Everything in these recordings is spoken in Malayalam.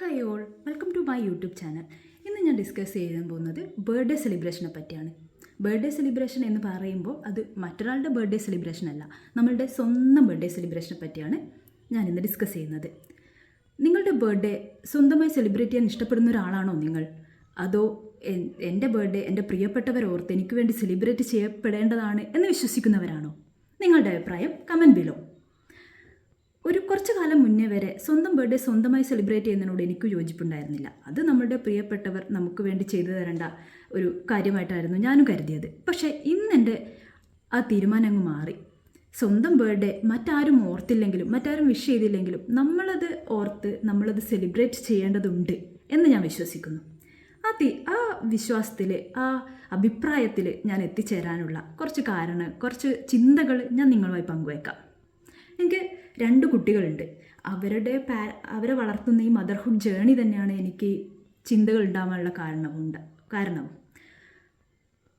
Hi all welcome to my YouTube channel ഇന്ന് ഞാൻ ഡിസ്കസ് ചെയ്യാൻ പോകുന്നത് ബർത്ത്ഡേ സെലിബ്രേഷനെ പറ്റിയാണ്. ബർത്ത്ഡേ സെലിബ്രേഷൻ എന്ന് പറയുമ്പോൾ അത് മറ്റൊരാളുടെ ബർത്ത്ഡേ സെലിബ്രേഷൻ അല്ല നമ്മളുടെ സ്വന്തം ബർത്ത്ഡേ സെലിബ്രേഷനെ പറ്റിയാണ് ഞാൻ ഇന്ന് ഡിസ്കസ് ചെയ്യുന്നത്. നിങ്ങളുടെ ബർത്ത്ഡേ സ്വന്തമായി സെലിബ്രേറ്റ് ചെയ്യാൻ ഇഷ്ടപ്പെടുന്ന ഒരാളാണോ നിങ്ങൾ? അതോ എൻ- എന്റെ ബർത്ത്ഡേ എന്റെ പ്രിയപ്പെട്ടവർ ഓർത്ത് എനിക്ക് വേണ്ടി സെലിബ്രേറ്റ് ചെയ്യപ്പെടേണ്ടതാണ് എന്ന് വിശ്വസിക്കുന്നവരാണോ? നിങ്ങളുടെ അഭിപ്രായം കമന്റ് ബിലോ ഒരു കുറച്ച് കാലം മുന്നേ വരെ സ്വന്തം ബർത്ത്ഡേ സ്വന്തമായി സെലിബ്രേറ്റ് ചെയ്യുന്നതിനോട് എനിക്ക് യോജിപ്പുണ്ടായിരുന്നില്ല. അത് നമ്മുടെ പ്രിയപ്പെട്ടവർ നമുക്ക് വേണ്ടി ചെയ്തു തരേണ്ട ഒരു കാര്യമായിട്ടായിരുന്നു ഞാനും കരുതിയത്. പക്ഷേ ഇന്ന് എന്റെ ആ തീരുമാനം അങ്ങ് മാറി. സ്വന്തം ബർത്ത്ഡേ മറ്റാരും ഓർത്തില്ലെങ്കിലും മറ്റാരും വിഷ് ചെയ്തില്ലെങ്കിലും നമ്മളത് ഓർത്ത് നമ്മളത് സെലിബ്രേറ്റ് ചെയ്യേണ്ടതുണ്ട് എന്ന് ഞാൻ വിശ്വസിക്കുന്നു. ആ തീ ആ വിശ്വാസത്തിൽ ആ അഭിപ്രായത്തിൽ ഞാൻ എത്തിച്ചേരാനുള്ള കുറച്ച് കാരണം കുറച്ച് ചിന്തകൾ ഞാൻ നിങ്ങളുമായി പങ്കുവയ്ക്കാം എനിക്ക് രണ്ട് കുട്ടികളുണ്ട്. അവരുടെ പാ അവരെ വളർത്തുന്ന ഈ മദർഹുഡ് ജേണി തന്നെയാണ് എനിക്ക് ചിന്തകൾ ഉണ്ടാവാനുള്ള കാരണമുണ്ട് കാരണവും.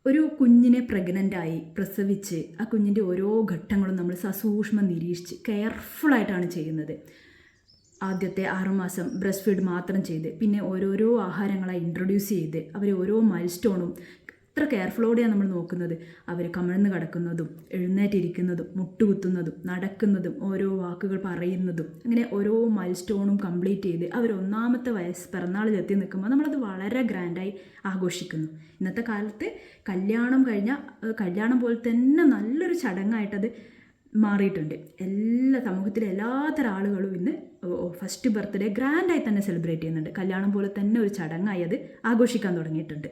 ഒരു കുഞ്ഞിനെ പ്രഗ്നന്റായി പ്രസവിച്ച് ആ കുഞ്ഞിന്റെ ഓരോ ഘട്ടങ്ങളും നമ്മൾ സസൂക്ഷ്മം നിരീക്ഷിച്ച് കെയർഫുള്ളായിട്ടാണ് ചെയ്യുന്നത്. ആദ്യത്തെ ആറുമാസം ബ്രസ്റ്റ് ഫീഡ് മാത്രം ചെയ്ത് പിന്നെ ഓരോരോ ആഹാരങ്ങളായി ഇൻട്രൊഡ്യൂസ് ചെയ്ത് അവരെ ഓരോ മൈൽ സ്റ്റോണും എത്ര കെയർഫുള്ളോടെയാണ് നമ്മൾ നോക്കുന്നത്. അവർ കമിഴ്ന്ന് കിടക്കുന്നതും എഴുന്നേറ്റിരിക്കുന്നതും മുട്ടുകുത്തുന്നതും നടക്കുന്നതും ഓരോ വാക്കുകൾ പറയുന്നതും അങ്ങനെ ഓരോ മൈൽ സ്റ്റോണും കംപ്ലീറ്റ് ചെയ്ത് അവർ ഒന്നാമത്തെ വയസ്സ് പിറന്നാളിൽ എത്തി നിൽക്കുമ്പോൾ നമ്മളത് വളരെ ഗ്രാൻഡായി ആഘോഷിക്കുന്നു. ഇന്നത്തെ കാലത്ത് കല്യാണം കഴിഞ്ഞാൽ കല്യാണം പോലെ തന്നെ നല്ലൊരു ചടങ്ങായിട്ടത് മാറിയിട്ടുണ്ട്. എല്ലാ സമൂഹത്തിലെ എല്ലാത്തരം ആളുകളും ഇന്ന് ഫസ്റ്റ് ബർത്ത്ഡേ ഗ്രാൻഡായി തന്നെ സെലിബ്രേറ്റ് ചെയ്യുന്നുണ്ട്. കല്യാണം പോലെ തന്നെ ഒരു ചടങ്ങായി അത് ആഘോഷിക്കാൻ തുടങ്ങിയിട്ടുണ്ട്.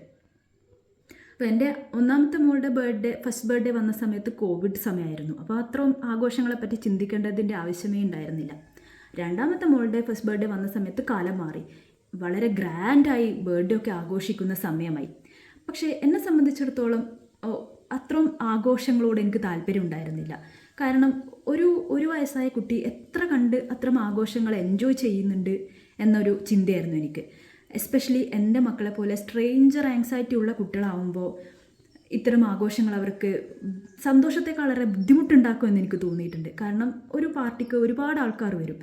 അപ്പോൾ എന്റെ ഒന്നാമത്തെ മോളുടെ ബർത്ത്ഡേ ഫസ്റ്റ് ബർത്ത്ഡേ വന്ന സമയത്ത് കോവിഡ് സമയമായിരുന്നു അപ്പോൾ അത്രയും ആഘോഷങ്ങളെ പറ്റി ചിന്തിക്കേണ്ടതിന്റെ ആവശ്യമേ ഉണ്ടായിരുന്നില്ല. രണ്ടാമത്തെ മോളുടെ ഫസ്റ്റ് ബർത്ത്ഡേ വന്ന സമയത്ത് കാലം മാറി. വളരെ ഗ്രാൻഡായി ബർത്ത്ഡേ ഒക്കെ ആഘോഷിക്കുന്ന സമയമായി. പക്ഷേ എന്നെ സംബന്ധിച്ചിടത്തോളം അത്രയും ആഘോഷങ്ങളോട് എനിക്ക് താല്പര്യം ഉണ്ടായിരുന്നില്ല. കാരണം ഒരു ഒരു വയസ്സായ കുട്ടി എത്ര കണ്ട് അത്രയും ആഘോഷങ്ങൾ എൻജോയ് ചെയ്യുന്നുണ്ട് എന്നൊരു ചിന്തയായിരുന്നു എനിക്ക്. എസ്പെഷ്യലി എന്റെ മക്കളെ പോലെ സ്ട്രേഞ്ചർ ആങ്സൈറ്റി ഉള്ള കുട്ടികളാവുമ്പോൾ ഇത്തരം ആഘോഷങ്ങൾ അവർക്ക് സന്തോഷത്തെക്കാളേറെ ബുദ്ധിമുട്ടുണ്ടാക്കുമെന്ന് എനിക്ക് തോന്നിയിട്ടുണ്ട്. കാരണം ഒരു പാർട്ടിക്ക് ഒരുപാട് ആൾക്കാർ വരും.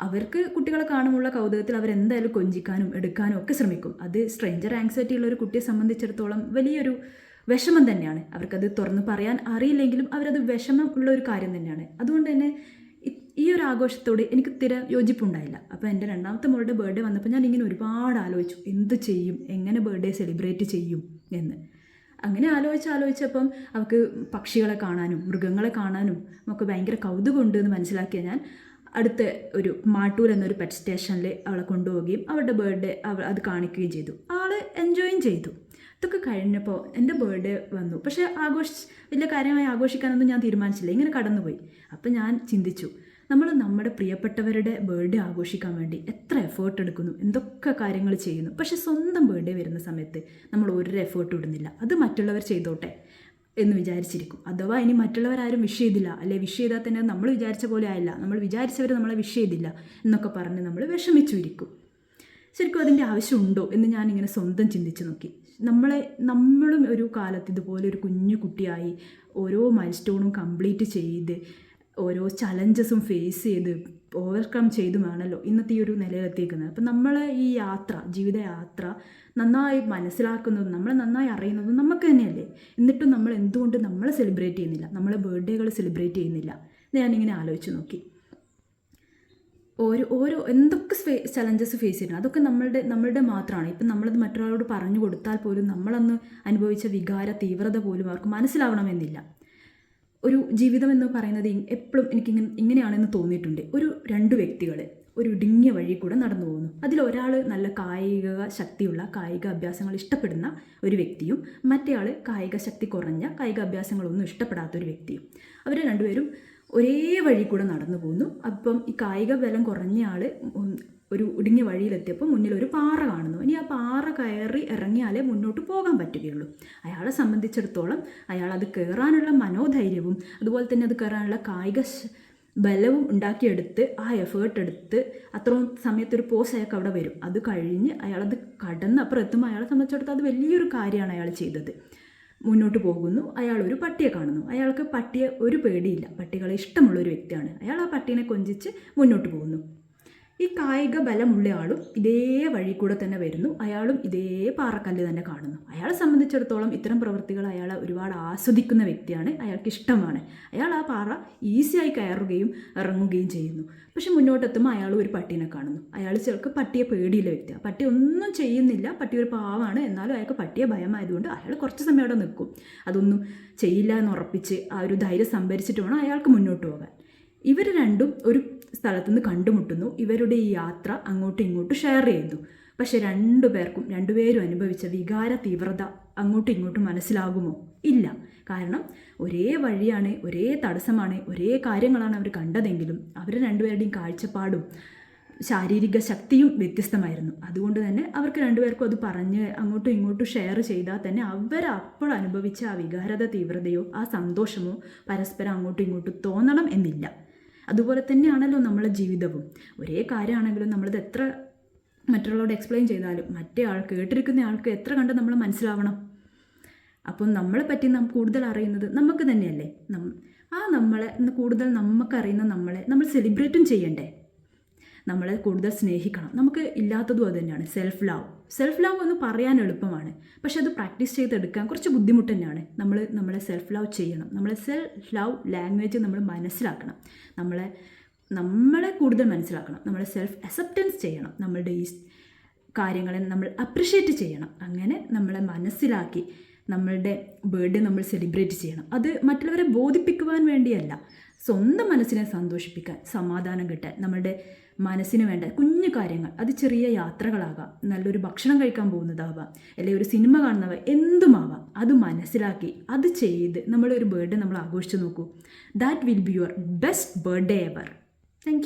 അവർക്ക് കുട്ടികളെ കാണുമുള്ള കൗതുകത്തിൽ അവരെന്തായാലും കൊഞ്ചിക്കാനും എടുക്കാനും ഒക്കെ ശ്രമിക്കും. അത് സ്ട്രേഞ്ചർ ആങ്സൈറ്റി ഉള്ള ഒരു കുട്ടിയെ സംബന്ധിച്ചിടത്തോളം വലിയൊരു വിഷമം തന്നെയാണ്. അവർക്കത് തുറന്ന് പറയാൻ അറിയില്ലെങ്കിലും അവരത് വിഷമം ഉള്ള ഒരു കാര്യം തന്നെയാണ്. അതുകൊണ്ട് തന്നെ ഈ ഒരു ആഘോഷത്തോട് എനിക്ക് തിര യോജിപ്പുണ്ടായില്ല. അപ്പോൾ എന്റെ രണ്ടാമത്തെ മോളുടെ ബർത്ത്ഡേ വന്നപ്പോൾ ഞാൻ ഇങ്ങനെ ഒരുപാട് ആലോചിച്ചു. എന്ത് ചെയ്യും? എങ്ങനെ ബർത്ത്ഡേ സെലിബ്രേറ്റ് ചെയ്യും എന്ന്. അങ്ങനെ ആലോചിച്ച് ആലോചിച്ചപ്പം അവൾക്ക് പക്ഷികളെ കാണാനും മൃഗങ്ങളെ കാണാനും നമുക്ക് ഭയങ്കര കൗതുകമുണ്ട് എന്ന് മനസ്സിലാക്കിയ ഞാൻ അടുത്ത ഒരു മാട്ടൂർ എന്നൊരു പെറ്റ് സ്റ്റേഷനിൽ അവളെ കൊണ്ടുപോവുകയും അവളുടെ ബർത്ത്ഡേ അവൾ അത് കാണിക്കുകയും ചെയ്തു. ആൾ എൻജോയും ചെയ്തു. ഇതൊക്കെ കഴിഞ്ഞപ്പോൾ എന്റെ ബർത്ത്ഡേ വന്നു. പക്ഷേ ആഘോഷിച്ച് വലിയ കാര്യമായി ആഘോഷിക്കാനൊന്നും ഞാൻ തീരുമാനിച്ചില്ല. ഇങ്ങനെ കടന്നുപോയി. അപ്പം ഞാൻ ചിന്തിച്ചു നമ്മൾ നമ്മുടെ പ്രിയപ്പെട്ടവരുടെ ബർത്ത്ഡേ ആഘോഷിക്കാൻ വേണ്ടി എത്ര എഫേർട്ട് എടുക്കുന്നു എന്തൊക്കെ കാര്യങ്ങൾ ചെയ്യുന്നു. പക്ഷെ സ്വന്തം ബർത്ത്ഡേ വരുന്ന സമയത്ത് നമ്മൾ ഒരു എഫേർട്ട് ഇടുന്നില്ല. അത് മറ്റുള്ളവർ ചെയ്തോട്ടെ എന്ന് വിചാരിച്ചിരിക്കും. അഥവാ ഇനി മറ്റുള്ളവരാരും വിഷ് ചെയ്തില്ല അല്ലെ വിഷ് ചെയ്താൽ തന്നെ നമ്മൾ വിചാരിച്ച പോലെ ആയില്ല നമ്മൾ വിചാരിച്ചവർ നമ്മളെ വിഷ് ചെയ്തില്ല എന്നൊക്കെ പറഞ്ഞ് നമ്മൾ വിഷമിച്ചു ഇരിക്കും ശരിക്കും അതിന്റെ ആവശ്യമുണ്ടോ എന്ന് ഞാനിങ്ങനെ സ്വന്തം ചിന്തിച്ച് നോക്കി. നമ്മളെ നമ്മളും ഒരു കാലത്ത് ഇതുപോലെ ഒരു കുഞ്ഞു കുട്ടിയായി ഓരോ മൈൽ സ്റ്റോണും കംപ്ലീറ്റ് ചെയ്ത് ഓരോ ചലഞ്ചസും ഫേസ് ചെയ്ത് ഓവർകം ചെയ്തുമാണല്ലോ ഇന്നത്തെ ഈ ഒരു നിലയിലെത്തിയിരിക്കുന്നത്. അപ്പം നമ്മളെ ഈ യാത്ര ജീവിതയാത്ര നന്നായി മനസ്സിലാക്കുന്നതും നമ്മളെ നന്നായി അറിയുന്നതും നമുക്ക് തന്നെയല്ലേ? എന്നിട്ടും നമ്മൾ എന്തുകൊണ്ട് നമ്മൾ സെലിബ്രേറ്റ് ചെയ്യുന്നില്ല? നമ്മളെ ബർത്ത്ഡേകൾ സെലിബ്രേറ്റ് ചെയ്യുന്നില്ല? ഞാനിങ്ങനെ ആലോചിച്ച് നോക്കി. ഓരോ ഓരോ എന്തൊക്കെ ചലഞ്ചസ് ഫേസ് ചെയ്യണം അതൊക്കെ നമ്മളുടെ നമ്മളുടെ മാത്രമാണ്. ഇപ്പം നമ്മളത് മറ്റൊരാളോട് പറഞ്ഞു കൊടുത്താൽ പോലും നമ്മളന്ന് അനുഭവിച്ച വികാര തീവ്രത പോലും അവർക്ക് മനസ്സിലാവണമെന്നില്ല. ഒരു ജീവിതം എന്ന് പറയുന്നത് എപ്പോഴും എനിക്ക് എനിക്കിങ്ങനെ ഇങ്ങനെയാണെന്ന് തോന്നിയിട്ടുണ്ട്. ഒരു രണ്ട് വ്യക്തികൾ ഒരു ഇടുങ്ങിയ വഴി കൂടെ നടന്നു പോകുന്നു. അതിലൊരാൾ നല്ല കായിക ശക്തിയുള്ള കായിക അഭ്യാസങ്ങൾ ഇഷ്ടപ്പെടുന്ന ഒരു വ്യക്തിയും മറ്റേയാൾ കായിക ശക്തി കുറഞ്ഞ കായിക അഭ്യാസങ്ങളൊന്നും ഇഷ്ടപ്പെടാത്ത ഒരു വ്യക്തിയും. അവർ രണ്ടുപേരും ഒരേ വഴി കൂടെ നടന്നു പോകുന്നു അപ്പം ഈ കായിക ബലം കുറഞ്ഞ ആൾ ഒരു ഇടുങ്ങിയ വഴിയിലെത്തിയപ്പോൾ മുന്നിൽ ഒരു പാറ കാണുന്നു. ഇനി ആ പാറ കയറി ഇറങ്ങിയാലേ മുന്നോട്ട് പോകാൻ പറ്റുകയുള്ളൂ. അയാളെ സംബന്ധിച്ചിടത്തോളം അയാൾ അത് കയറാനുള്ള മനോധൈര്യവും അതുപോലെ തന്നെ അത് കയറാനുള്ള കായിക ബലവും ഉണ്ടാക്കിയെടുത്ത് ആ എഫേർട്ട് എടുത്ത് അത്രയും സമയത്തൊരു പോസ് അയാൾക്ക് അവിടെ വരും. അത് കഴിഞ്ഞ് അയാളത് കടന്ന് അപ്പുറം എത്തുമ്പോൾ അയാളെ സംബന്ധിച്ചിടത്തോളം അത് വലിയൊരു കാര്യമാണ് അയാൾ ചെയ്തത്. മുന്നോട്ട് പോകുന്നു. അയാൾ ഒരു പട്ടിയെ കാണുന്നു. അയാൾക്ക് പട്ടിയെ ഒരു പേടിയില്ല. പട്ടികളെ ഇഷ്ടമുള്ള ഒരു വ്യക്തിയാണ്. അയാൾ ആ പട്ടീനെ കൊഞ്ചിച്ച് മുന്നോട്ട് പോകുന്നു. ഈ കായിക ബലമുള്ളയാളും ഇതേ വഴി കൂടെ തന്നെ വരുന്നു. അയാളും ഇതേ പാറക്കല്ല് തന്നെ കാണുന്നു. അയാളെ സംബന്ധിച്ചിടത്തോളം ഇത്തരം പ്രവൃത്തികൾ അയാൾ ഒരുപാട് ആസ്വദിക്കുന്ന വ്യക്തിയാണ്. അയാൾക്ക് ഇഷ്ടമാണ്. അയാൾ ആ പാറ ഈസിയായി കയറുകയും ഇറങ്ങുകയും ചെയ്യുന്നു. പക്ഷെ മുന്നോട്ടെത്തുമ്പോൾ അയാൾ ഒരു പട്ടീനെ കാണുന്നു. അയാൾ ചിലർക്ക് പട്ടിയെ പേടിയില്ല വ്യക്തിയാണ് പട്ടി ഒന്നും ചെയ്യുന്നില്ല. പട്ടി ഒരു പാവാണ്. എന്നാലും അയാൾക്ക് പട്ടിയെ ഭയമായതുകൊണ്ട് അയാൾ കുറച്ച് സമയം അവിടെ നിൽക്കും. അതൊന്നും ചെയ്യില്ല എന്ന് ഉറപ്പിച്ച് ആ ഒരു ധൈര്യം സംഭരിച്ചിട്ട് വേണം അയാൾക്ക് മുന്നോട്ട് പോകാൻ. ഇവർ രണ്ടും ഒരു സ്ഥലത്തുനിന്ന് കണ്ടുമുട്ടുന്നു. ഇവരുടെ ഈ യാത്ര അങ്ങോട്ടും ഇങ്ങോട്ടും ഷെയർ ചെയ്യുന്നു. പക്ഷെ രണ്ടു പേർക്കും രണ്ടുപേരും അനുഭവിച്ച വികാര തീവ്രത അങ്ങോട്ടും ഇങ്ങോട്ടും മനസ്സിലാകുമോ? ഇല്ല. കാരണം ഒരേ വഴിയാണ് ഒരേ തടസ്സമാണ് ഒരേ കാര്യങ്ങളാണ് അവർ കണ്ടതെങ്കിലും അവർ രണ്ടുപേരുടെയും കാഴ്ചപ്പാടും ശാരീരിക ശക്തിയും വ്യത്യസ്തമായിരുന്നു. അതുകൊണ്ട് തന്നെ അവർക്ക് രണ്ടുപേർക്കും അത് പറഞ്ഞ് അങ്ങോട്ടും ഇങ്ങോട്ടും ഷെയർ ചെയ്താൽ തന്നെ അവർ അപ്പോൾ അനുഭവിച്ച ആ വികാരത തീവ്രതയോ ആ സന്തോഷമോ പരസ്പരം അങ്ങോട്ടും ഇങ്ങോട്ടും തോന്നണം എന്നില്ല. അതുപോലെ തന്നെയാണല്ലോ നമ്മളെ ജീവിതവും. ഒരേ കാര്യമാണെങ്കിലും നമ്മളത് എത്ര മറ്റുള്ളവരോട് എക്സ്പ്ലെയിൻ ചെയ്താലും മറ്റേ ആൾ കേട്ടിരിക്കുന്ന ആൾക്ക് എത്ര കണ്ട് നമ്മൾ മനസ്സിലാവണം. അപ്പം നമ്മളെ പറ്റി നാം കൂടുതൽ അറിയുന്നത് നമുക്ക് തന്നെയല്ലേ? നം ആ നമ്മളെ കൂടുതൽ നമുക്കറിയുന്ന നമ്മളെ നമ്മൾ സെലിബ്രേറ്റും ചെയ്യണ്ടേ? നമ്മളെ കൂടുതൽ സ്നേഹിക്കണം. നമുക്ക് ഇല്ലാത്തതും അത് തന്നെയാണ്. സെൽഫ് ലവ് സെൽഫ് ലവ് എന്ന് പറയാൻ എളുപ്പമാണ്. പക്ഷെ അത് പ്രാക്ടീസ് ചെയ്തെടുക്കാൻ കുറച്ച് ബുദ്ധിമുട്ട് തന്നെയാണ്. നമ്മൾ നമ്മളെ സെൽഫ് ലവ് ചെയ്യണം. നമ്മളെ സെൽഫ് ലവ് ലാംഗ്വേജ് നമ്മൾ മനസ്സിലാക്കണം. നമ്മളെ നമ്മളെ കൂടുതൽ മനസ്സിലാക്കണം. നമ്മളെ സെൽഫ് അക്സെപ്റ്റൻസ് ചെയ്യണം. നമ്മളുടെ ഈ കാര്യങ്ങളെ നമ്മൾ അപ്രിഷ്യേറ്റ് ചെയ്യണം. അങ്ങനെ നമ്മളെ മനസ്സിലാക്കി നമ്മളുടെ ബർത്ത്ഡേ നമ്മൾ സെലിബ്രേറ്റ് ചെയ്യണം. അത് മറ്റുള്ളവരെ ബോധിപ്പിക്കുവാൻ വേണ്ടിയല്ല. സ്വന്തം മനസ്സിനെ സന്തോഷിപ്പിക്കാൻ സമാധാനം കിട്ടാൻ നമ്മളുടെ മനസ്സിന് വേണ്ട കുഞ്ഞു കാര്യങ്ങൾ അത് ചെറിയ യാത്രകളാകാം. നല്ലൊരു ഭക്ഷണം കഴിക്കാൻ പോകുന്നതാവാം. അല്ലെങ്കിൽ ഒരു സിനിമ കാണുന്നവ എന്തുമാവാം. അത് മനസ്സിലാക്കി അത് ചെയ്ത് നമ്മളൊരു ബർത്ത്ഡേ നമ്മൾ ആഘോഷിച്ച് നോക്കൂ that will be your best birthday ever thank